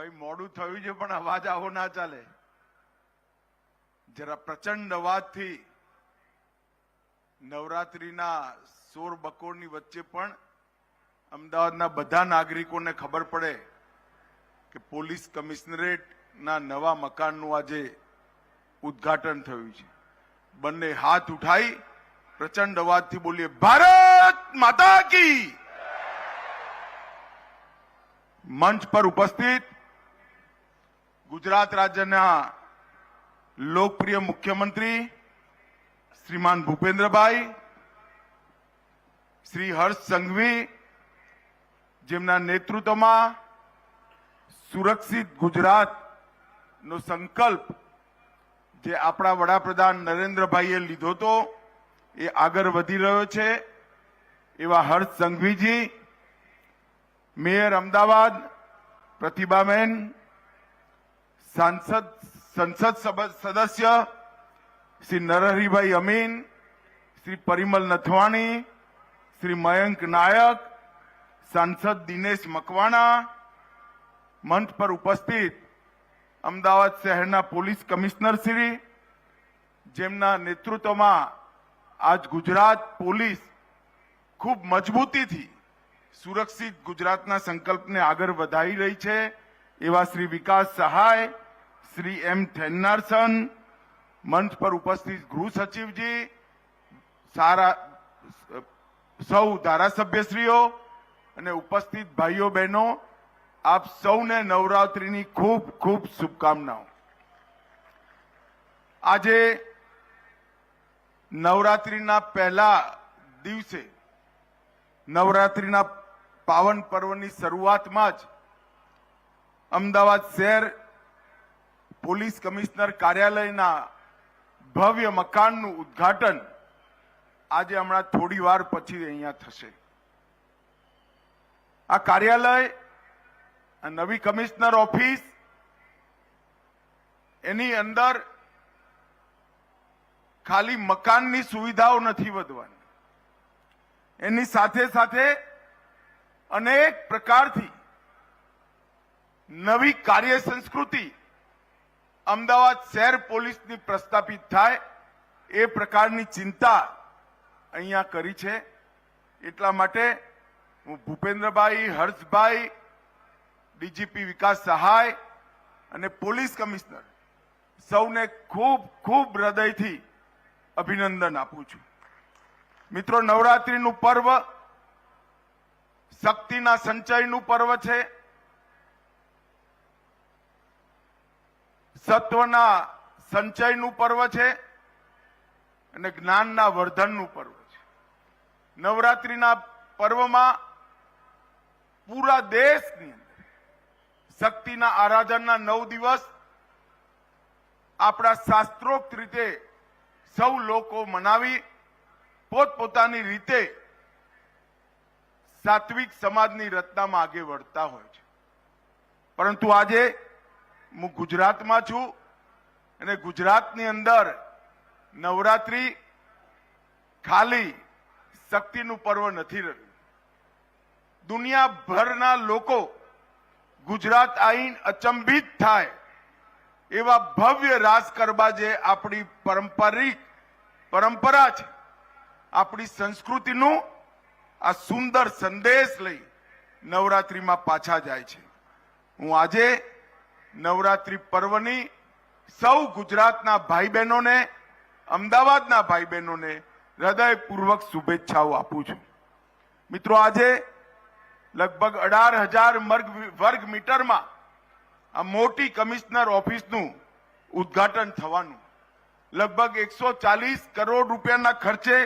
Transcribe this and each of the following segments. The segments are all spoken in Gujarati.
ભાઈ, મોડું થયું છે, પણ અવાજ આવો ના ચાલે. જરા પ્રચંડ અવાજથી નવરાત્રીના સોર બકોરની વચ્ચે પણ અમદાવાદના બધા નાગરિકોને ખબર પડે કે પોલીસ કમિશનરેટના નવા મકાનનું આજે ઉદ્ઘાટન થયું છે. બંને હાથ ઉઠાઈ પ્રચંડ અવાજથી બોલીએ, ભારત માતા કી! મંચ પર ઉપસ્થિત ગુજરાત રાજ્યના લોકપ્રિય મુખ્યમંત્રી શ્રીમાન ભૂપેન્દ્રભાઈ, શ્રી હર્ષ સંઘવી, જેમના નેતૃત્વમાં સુરક્ષિત ગુજરાતનો સંકલ્પ જે આપણા વડાપ્રધાન નરેન્દ્રભાઈએ લીધો હતો એ આગળ વધી રહ્યો છે. એવા હર્ષ સંઘવીજી, મેયર અમદાવાદ પ્રતિભાબેન સાંસદ, સંસદ સદસ્ય શ્રી નરહરિભાઈ અમીન, શ્રી પરિમલ નથવાણી, શ્રી મયંક નાયક, સાંસદ દિનેશ મકવાણા મંચ પર ઉપસ્થિત અમદાવાદ શહેરના પોલીસ કમિશનર શ્રી, જેમના નેતૃત્વમાં આજ ગુજરાત પોલીસ ખૂબ મજબૂતીથી સુરક્ષિત ગુજરાતના સંકલ્પને આગળ વધારી રહી છે. એવા શ્રી વિકાસ સહાય, શ્રી એમ થેન્નારસન મંચ પર ઉપસ્થિત ગૃહ સચિવજી, સારા, સૌ ધારાસભ્યશ્રીઓ અને ઉપસ્થિત ભાઈઓ બહેનો, આપ સૌને નવરાત્રીની ખૂબ ખૂબ શુભકામનાઓ. આજે નવરાત્રીના પહેલા દિવસે, નવરાત્રીના પાવન પર્વની શરૂઆતમાં જ અમદાવાદ શહેર પોલીસ કમિશનર કાર્યાલયના ભવ્ય મકાનનું ઉદ્ઘાટન આજે હમણાં થોડી વાર પછી અહીંયા થશે. આ કાર્યાલય, આ નવી કમિશનર ઓફિસ, એની અંદર ખાલી મકાનની સુવિધાઓ નથી વધવાની. એની સાથે સાથે અનેક પ્રકારથી નવી કાર્ય સંસ્કૃતિ અમદાવાદ શહેર પોલીસની પ્રસ્થાપિત થાય એ પ્રકારની ચિંતા અહીંયા કરી છે. એટલા માટે હું ભૂપેન્દ્રભાઈ, હર્ષભાઈ, ડીજીપી વિકાસ સહાય અને પોલીસ કમિશનર સૌને ખૂબ ખૂબ હૃદયથી અભિનંદન આપું છું. મિત્રો, નવરાત્રિનું પર્વ શક્તિના સંચયનું પર્વ છે. સત્વના સંચયનું પર્વ છે અને જ્ઞાનના વર્ધનનું પર્વ છે. નવરાત્રિના પર્વમાં પૂરા દેશની શક્તિના આરાધનના નવ દિવસ આપણા શાસ્ત્રોક્ત રીતે સૌ લોકો મનાવી પોતપોતાની રીતે સાત્વિક સમાજની રચનામાં આગે વળતા હોય છે. પરંતુ આજે હું ગુજરાતમાં છું અને ગુજરાતની અંદર નવરાત્રી ખાલી શક્તિનું પર્વ નથી રહ્યું. દુનિયાભરના લોકો ગુજરાત આઈન અચંબિત થાય એવા ભવ્ય રાસ ગરબા જે આપણી પારંપરિક પરંપરા છે, આપણી સંસ્કૃતિનું આ સુંદર સંદેશ લઈ નવરાત્રીમાં પાછા જાય છે. હું આજે નવરાત્રી પર્વની સૌ ગુજરાતના ભાઈ બહેનોને અમદાવાદના ભાઈ બહેનોને હૃદયપૂર્વક શુભેચ્છાઓ આપું છું. મિત્રો, આજે લગભગ અઢાર હજાર વર્ગ મીટરમાં આ મોટી કમિશનર ઓફિસનું ઉદ્ઘાટન થવાનું. લગભગ એકસો ચાલીસ કરોડ રૂપિયાના ખર્ચે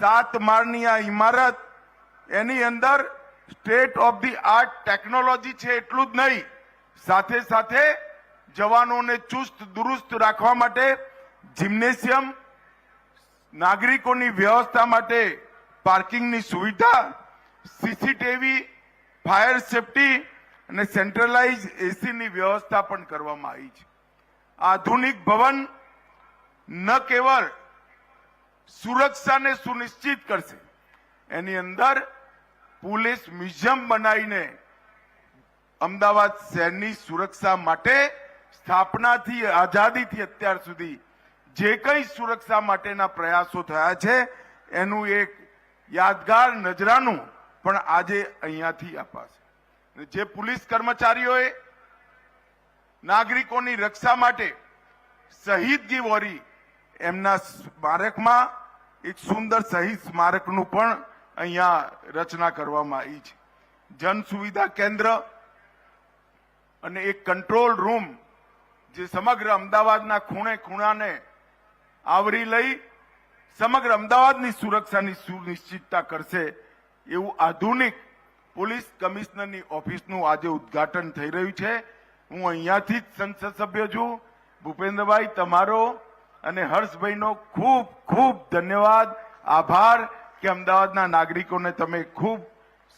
સાત માળની આ ઇમારત એની અંદર state of the art technology છે એટલું જ નહીં સાથે સાથે જવાનોને ચુસ્ત, દુરુસ્ત રાખવા માટે જિમ્નેશિયમ, નાગરિકોની વ્યવસ્થા માટે પાર્કિંગની સુવિધા, સીસીટીવી, ફાયર સેફટી અને સેન્ટ્રલાઇઝ એસીની વ્યવસ્થા પણ કરવામાં આવી છે. આધુનિક ભવન ન કેવળ સુરક્ષાને સુનિશ્ચિત કરશે, એની અંદર પોલીસ મ્યુઝિયમ બનાવીને અમદાવાદ શહેરની સુરક્ષા માટે સ્થાપનાથી આઝાદીથી અત્યાર સુધી જે કંઈ સુરક્ષા માટેના પ્રયાસો થયા છે, એનું એક યાદગાર નજરાનું પણ આજે અહીંયાથી અપાશે. જે પોલીસ કર્મચારીઓએ નાગરિકોની રક્ષા માટે શહીદગી વોરી એમના સ્મારકમાં, એક સુંદર શહીદ સ્મારકનું પણ અહીંયા રચના કરવામાં આવી છે. જન સુવિધા કેન્દ્ર અને એક કંટ્રોલ રૂમ જે સમગ્ર અમદાવાદના ખૂણે ખૂણાને આવરી લઈ સમગ્ર અમદાવાદની સુરક્ષાની સુનિશ્ચિતતા કરશે એવું આધુનિક પોલીસ કમિશનરની ઓફિસનું આજે ઉદ્ઘાટન થઈ રહ્યું છે. હું અહીંયાથી જ સંસદ સભ્ય છું. ભૂપેન્દ્રભાઈ, તમારો અને હર્ષભાઈનો ખૂબ ખૂબ ધન્યવાદ. આભાર કે અમદાવાદના નાગરિકોને તમે ખૂબ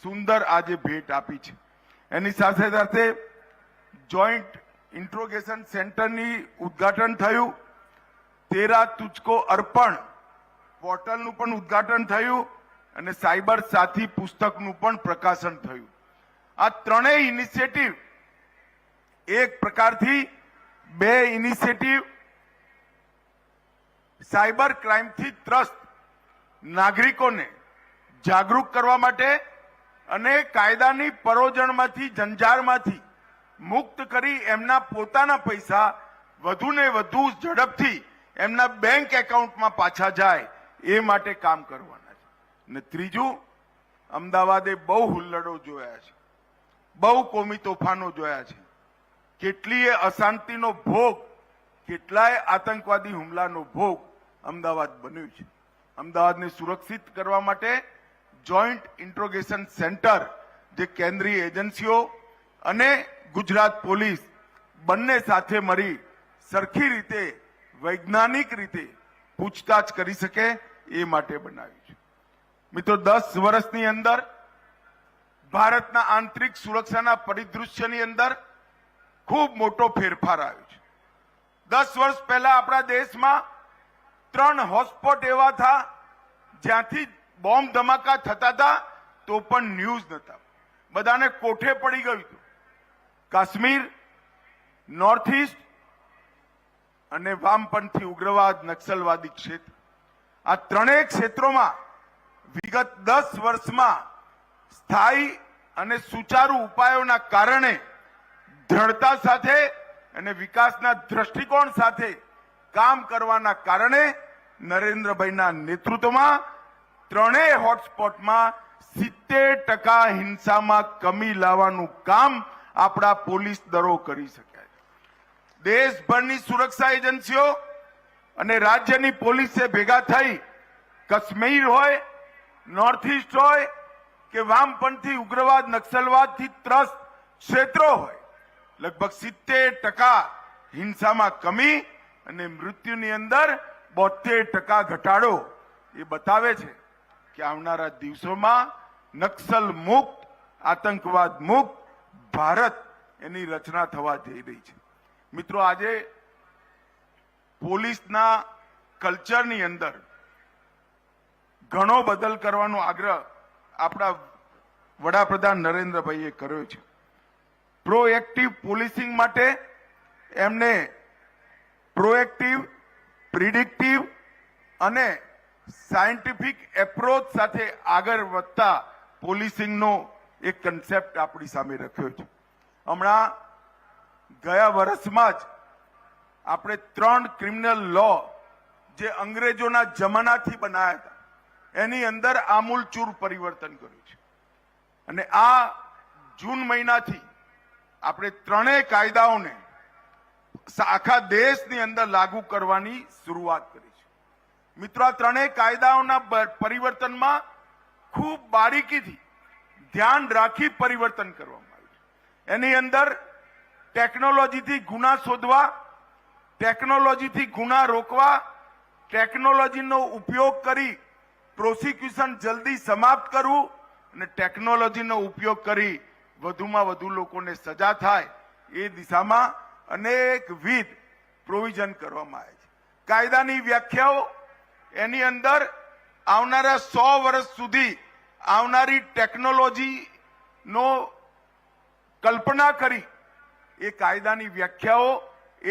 સુંદર આજે ભેટ આપી છે. એની સાથે સાથે જોઈન્ટ ઇન્ટ્રોગેશન સેન્ટરની ઉદ્ઘાટન થયું. તેરા તુચકો અર્પણ પોર્ટલનું પણ ઉદ્ઘાટન થયું અને સાયબર સાથી પુસ્તકનું પણ પ્રકાશન થયું. આ ત્રણેય ઇનિશિયેટિવ એક પ્રકારથી, બે ઇનિશિયેટિવ સાયબર ક્રાઇમથી ત્રસ્ત નાગરિકોને જાગૃત કરવા માટે અને કાયદાની પરોજણમાંથી, જંજારમાંથી મુક્ત કરી એમના પોતાના પૈસા વધુને વધુ ઝડપથી એમના બેંક એકાઉન્ટમાં પાછા જાય એ માટે કામ કરવાના છે. ને ત્રીજું, અમદાવાદે બહુ હુલ્લડો જોયા છે. બહુ કોમી તોફાનો જોયા છે. કેટલીય અશાંતિનો ભોગ, કેટલાય આતંકવાદી હુમલાનો ભોગ અમદાવાદ બન્યું છે. અમદાવાદને સુરક્ષિત કરવા માટે જોઈન્ટ ઇન્ટ્રોગેશન સેન્ટર જે કેન્દ્રીય એજન્સીઓ અને ગુજરાત પોલીસ બંને સાથે મળી સરખી રીતે, વૈજ્ઞાનિક રીતે પૂછતાછ કરી શકે એ માટે બનાવ્યું છે. મિત્રો, દસ વર્ષની અંદર ભારતના આંતરિક સુરક્ષાના પરિદૃશ્યની અંદર ખૂબ મોટો ફેરફાર આવ્યો છે. દસ વર્ષ પહેલા આપણા દેશમાં ત્રણ હોટસ્પોટ એવા હતા, જ્યાંથી બોમ્બ ધમાકા થતા હતા, તો પણ ન્યૂઝ નતા બધાને કોઠે પડી ગયું હતું. કાશ્મીર નોર્થ ઇસ્ટ અને વામપંથી ઉગ્રવાદ, નક્સલવાદી ક્ષેત્ર. આ ત્રણેય ક્ષેત્રોમાં વિગત દસ વર્ષમાં સ્થાયી અને સુચારુ ઉપાયોના કારણે દ્રઢતા સાથે અને વિકાસના દ્રષ્ટિકોણ સાથે કામ કરવાના કારણે નરેન્દ્રભાઈના નેતૃત્વમાં ત્રણેય હોટસ્પોટમાં સિત્તેર ટકા હિંસામાં કમી લાવવાનું કામ આપણા પોલીસ દળો કરી શક્યા. છે દેશભરની સુરક્ષા એજન્સીઓ અને રાજ્યની પોલીસે ભેગા થઈ કાશ્મીર હોય નોર્થ ઇસ્ટ હોય કે વામપંથી, ઉગ્રવાદ, નક્સલવાદથી ત્રસ્ત ક્ષેત્રો હોય, લગભગ સિત્તેર ટકા હિંસામાં કમી અને મૃત્યુની અંદર બોતેર ટકા ઘટાડો એ બતાવે છે કે આવનારા દિવસોમાં નક્સલ મુક્ત, આતંકવાદ મુક્ત ભારત એની રચના થવા જઈ રહી છે. મિત્રો, આજે પોલીસના કલ્ચરની અંદર ઘણો બદલ કરવાનો આગ્રહ આપણા વડાપ્રધાન નરેન્દ્રભાઈએ કર્યો છે. પ્રોએક્ટિવ પોલીસિંગ માટે એમને પ્રોએક્ટિવ, પ્રિડિક્ટિવ અને સાયન્ટિફિક એપ્રોચ સાથે આગળ વધતા પોલીસિંગનો એક કન્સેપ્ટ આપણી સામે રખ્યો છે. હમણાં ગયા વર્ષમાં જ આપણે ત્રણ ક્રિમિનલ લો જે અંગ્રેજોના જમાનાથી બનાયા હતા, એની અંદર આમૂલચૂર પરિવર્તન કર્યું છે. અને આ જૂન મહિનાથી આપણે ત્રણેય કાયદાઓને આખા દેશની અંદર લાગુ કરવાની શરૂઆત કરી છે. મિત્રો, આ ત્રણેય કાયદાઓના પરિવર્તનમાં ખૂબ બારીકીથી ધ્યાન રાખી પરિવર્તન કરવામાં એની અંદર ટેકનોલોજીથી ગુના શોધવા ટેકનોલોજીથી ગુના રોકવા ટેકનોલોજીનો ઉપયોગ કરી પ્રોસિક્યુશન જલ્દી સમાપ્ત કરવું અને ટેકનોલોજીનો ઉપયોગ કરી વધુમાં વધુ લોકોને સજા થાય એ દિશામાં અનેકવિધ પ્રોવિઝન કરવામાં આવે છે. કાયદાની વ્યાખ્યાઓ, એની અંદર આવનારા સો વર્ષ સુધી આવનારી ટેકનોલોજીનો કલ્પના કરી. એ કાયદાની વ્યાખ્યાઓ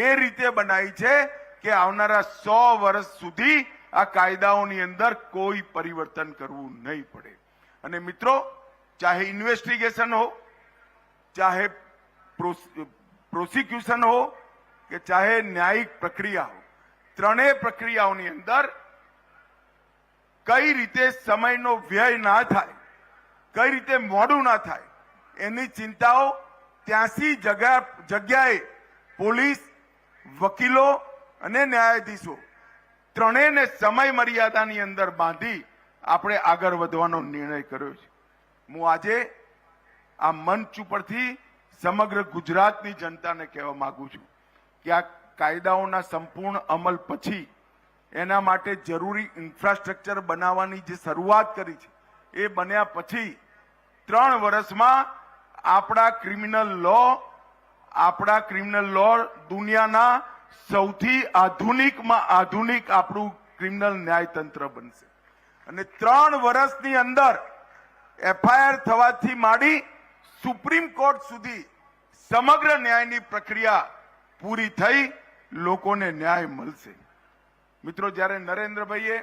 એ રીતે બનાવી છે કે આવનારા સો વર્ષ સુધી આ કાયદાઓની અંદર કોઈ પરિવર્તન કરવું નહીં પડે. અને મિત્રો, ચાહે ઇન્વેસ્ટિગેશન હો, ચાહે પ્રોસિક્યુશન હો, કે ચાહે ન્યાયિક પ્રક્રિયા હો, ત્રણેય પ્રક્રિયાઓની અંદર કઈ રીતે સમયનો વ્યય ના થાય, કઈ રીતે મોડું ના થાય, એની ચિંતાઓ ત્યાંસી જગ્યા જગ્યાએ પોલીસ, વકીલો અને ન્યાયાધીશો ત્રણેયને સમય મર્યાદાની અંદર બાંધી આપણે આગળ વધવાનો નિર્ણય કર્યો છે. હું આજે આ મંચ ઉપરથી સમગ્ર ગુજરાતની જનતાને કહેવા માંગુ છું કે આ કાયદાઓના સંપૂર્ણ અમલ પછી એના માટે જરૂરી ઇન્ફ્રાસ્ટ્રક્ચર બનાવવાની જે શરૂઆત કરી છે, એ બન્યા પછી ત્રણ વર્ષમાં આપણા ક્રિમિનલ લો આપણા ક્રિમિનલ લો દુનિયાના સૌથી આધુનિકમાં આધુનિક આપણું ક્રિમિનલ ન્યાયતંત્ર બનશે. અને ત્રણ વર્ષની અંદર એફઆઈઆર થવાથી માંડી સુપ્રીમ કોર્ટ સુધી સમગ્ર ન્યાયની પ્રક્રિયા પૂરી થઈ, લોકોને ન્યાય મળશે. મિત્રો, જ્યારે નરેન્દ્રભાઈએ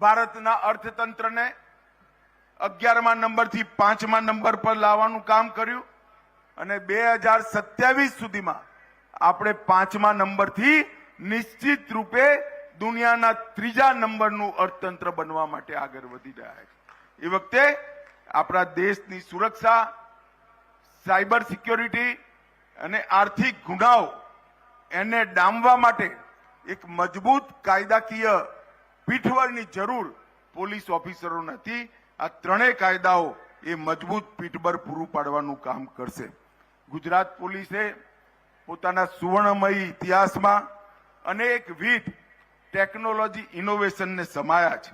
ભારતના અર્થતંત્રને અગિયારમા નંબરથી પાંચમા નંબર પર લાવવાનું કામ કર્યું અને બે હજાર સત્યાવીસ સુધીમાં આપણે પાંચમા નંબરથી નિશ્ચિત રૂપે દુનિયાના ત્રીજા નંબરનું અર્થતંત્ર બનવા માટે આગળ વધી રહ્યા છે. એ વખતે આપણા દેશની સુરક્ષા, સાયબર સિક્યોરિટી અને આર્થિક ગુનાઓ એને ડામવા માટે એક મજબૂત કાયદાકીય પીઠવળની જરૂર પોલીસ ઓફિસરો નથી આ ત્રણેય કાયદાઓ એ મજબૂત પીઠબળ પૂરું પાડવાનું કામ કરશે. ગુજરાત પોલીસે પોતાના સુવર્ણમય ઇતિહાસમાં અનેકવિધ ટેકનોલોજી ઇનોવેશનને સમાયા છે.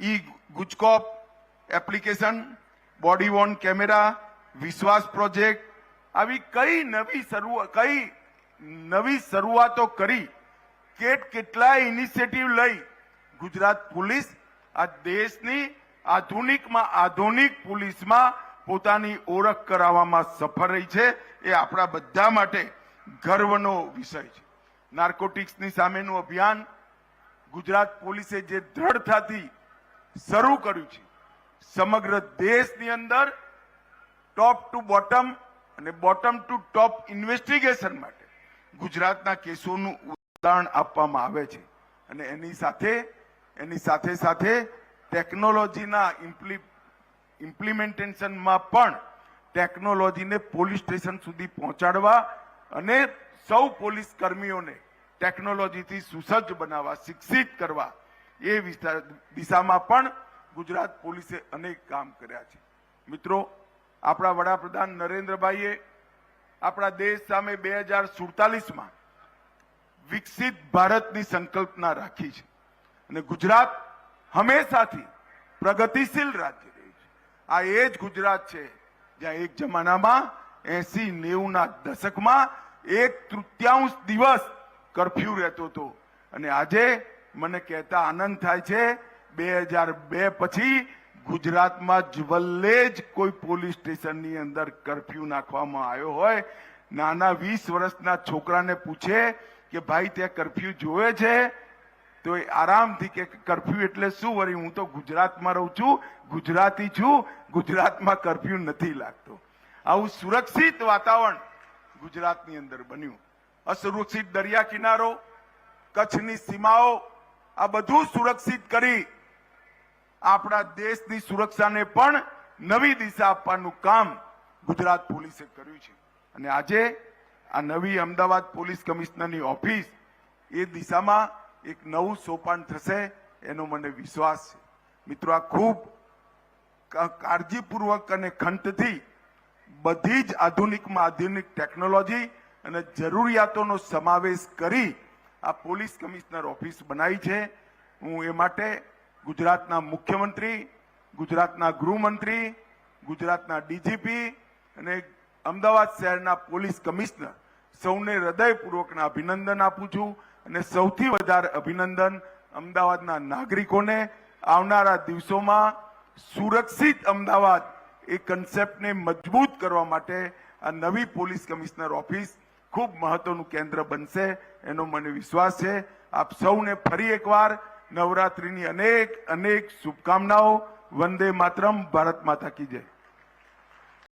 E Gujcop application, body worn camera, Vishwas project, આવી કઈ નવી શરૂઆત કઈ નવી શરૂઆતો કરી, કેટ કેટલાય ઇનિશિયેટિવ લઈ ગુજરાત પોલીસ આ દેશની આધુનિકમાં, આધુનિક પોલીસમાં પોતાની ઓળખ કરાવવામાં સફળ રહી છે, એ આપણા બધા માટે ગર્વનો વિષય છે. નાર્કોટિક્સની સામેનું અભિયાન ગુજરાત પોલીસે જે દ્રઢતાથી શરૂ કર્યું છે, સમગ્ર દેશની અંદર ટોપ ટુ બોટમ અને બોટમ ટુ ટોપ ઇન્વેસ્ટિગેશન માટે ગુજરાતના કેસોનું ઉદાહરણ આપવામાં આવે છે. અને એની સાથે એની સાથે સાથે ટેકનોલોજીના ઇમ્પ્લી ઇમ્પ્લિમેન્ટેશનમાં પણ ટેકનોલોજીને પોલીસ સ્ટેશન સુધી પહોંચાડવા અને સૌ પોલીસ કર્મીઓને ટેકનોલોજીથી સુસજ્જ બનાવવા, શિક્ષિત કરવા એ દિશામાં પણ ગુજરાત પોલીસે અનેક કામ કર્યા છે. મિત્રો, આપણા વડાપ્રધાન નરેન્દ્રભાઈએ આપણા દેશ સામે બે હજાર સુડતાલીસમાં વિકસિત ભારતની સંકલ્પના રાખી છે. અને ગુજરાત હંમેશાથી પ્રગતિશીલ રાજ્ય રહ્યું છે. આ એ જ ગુજરાત છે જ્યાં એક જમાનામાં એસી નેવુંના દશકમાં એક તૃતીયાંશ દિવસ કરફ્યુ રહેતો હતો. અને આજે મને કહેતા આનંદ થાય છે, બે હજાર બે પછી ગુજરાતમાં જવલ્લે જ કોઈ પોલીસ સ્ટેશનની અંદર કરફ્યુ નાખવામાં આવ્યો હોય. નાના વીસ વર્ષના છોકરાને પૂછે કે ભાઈ, ત્યાં કરફ્યુ જોવે છે? તો એ આરામથી કે કરફ્યુ એટલે શું? વળી હું તો ગુજરાતમાં રહું છું, ગુજરાતી છું, ગુજરાતમાં કરફ્યુ નથી લાગતો. આવું સુરક્ષિત વાતાવરણ ગુજરાતની અંદર બન્યું. અસુરક્ષિત દરિયા કિનારો, કચ્છની સીમાઓ, આ બધું સુરક્ષિત કરી આપણા દેશની સુરક્ષાને પણ નવી દિશા આપવાનું કામ ગુજરાત પોલીસે કર્યું છે. અને આજે આ નવી અમદાવાદ પોલીસ કમિશનરની ઓફિસ એ દિશામાં એક નવું સોપાન થશે, એનો મને વિશ્વાસ છે. મિત્રો, આ ખૂબ કાળજીપૂર્વક અને ખંતથી બધી જ આધુનિકમાં આધુનિક ટેકનોલોજી અને જરૂરિયાતોનો સમાવેશ કરી આ પોલીસ કમિશનર ઓફિસ બનાવી છે. હું એ માટે ગુજરાતના મુખ્યમંત્રી, ગુજરાતના ગૃહમંત્રી, ગુજરાતના ડીજીપી અને અમદાવાદ શહેરના પોલીસ કમિશનર સૌને હૃદયપૂર્વકના અભિનંદન આપું છું. અને સૌથી વધારે અભિનંદન અમદાવાદના નાગરિકોને. આવનારા દિવસોમાં સુરક્ષિત અમદાવાદ એ કન્સેપ્ટને મજબૂત કરવા માટે આ નવી પોલીસ કમિશનર ઓફિસ ખૂબ મહત્વનું કેન્દ્ર બનશે એનો મને વિશ્વાસ છે. આપ સૌને ફરી એકવાર નવરાત્રિની અનેક અનેક શુભકામનાઓ. વંદે માતરમ, ભારત માતા કી જય.